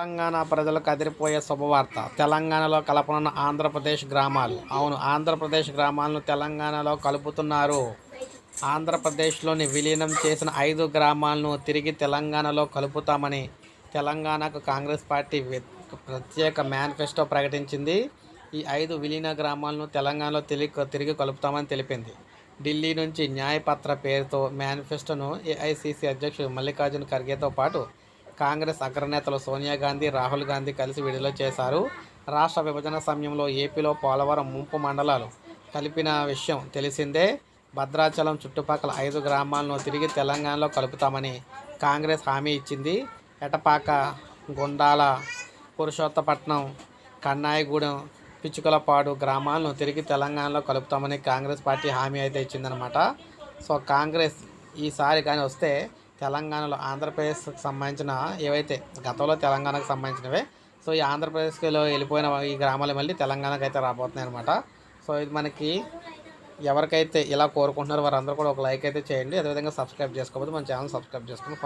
తెలంగాణ ప్రజలకు అదిరిపోయే శుభవార్త. తెలంగాణలో కలపనున్న ఆంధ్రప్రదేశ్ గ్రామాలు. అవును ఆంధ్రప్రదేశ్ గ్రామాలను తెలంగాణలో కలుపుతున్నారు. ఆంధ్రప్రదేశ్లోని విలీనం చేసిన ఐదు గ్రామాలను తిరిగి తెలంగాణలో కలుపుతామని తెలంగాణకు కాంగ్రెస్ పార్టీ ప్రత్యేక మేనిఫెస్టో ప్రకటించింది. ఈ ఐదు విలీన గ్రామాలను తెలంగాణలో తిరిగి తిరిగి కలుపుతామని తెలిపింది. ఢిల్లీ నుంచి న్యాయపత్ర పేరుతో మేనిఫెస్టోను ఏఐసిసి అధ్యక్షుడు మల్లికార్జున ఖర్గేతో పాటు కాంగ్రెస్ అగ్రనేతలు సోనియా గాంధీ రాహుల్ గాంధీ కలిసి విడుదల చేశారు. రాష్ట్ర విభజన సమయంలో ఏపీలో పోలవరం ముంపు మండలాలు కలిపిన విషయం తెలిసిందే. భద్రాచలం చుట్టుపక్కల ఐదు గ్రామాలను తిరిగి తెలంగాణలో కలుపుతామని కాంగ్రెస్ హామీ ఇచ్చింది. ఎటపాక గుండాల పురుషోత్తపట్నం కన్నాయిగూడెం పిచ్చుకలపాడు గ్రామాలను తిరిగి తెలంగాణలో కలుపుతామని కాంగ్రెస్ పార్టీ హామీ అయితే ఇచ్చిందనమాట సో కాంగ్రెస్ ఈసారి కానీ వస్తే తెలంగాణలో ఆంధ్రప్రదేశ్కి సంబంధించిన ఏవైతే గతంలో తెలంగాణకు సంబంధించినవే సో ఈ ఆంధ్రప్రదేశ్లో వెళ్ళిపోయిన ఈ గ్రామాలు మళ్ళీ తెలంగాణకు అయితే రాబోతున్నాయి అనమాట సో ఇది మనకి ఎవరికైతే ఇలా కోరుకుంటున్నారో వారందరూ కూడా ఒక లైక్ అయితే చేయండి. అదేవిధంగా సబ్స్క్రైబ్ చేసుకోవద్దు మన ఛానల్ సబ్స్క్రైబ్ చేసుకుని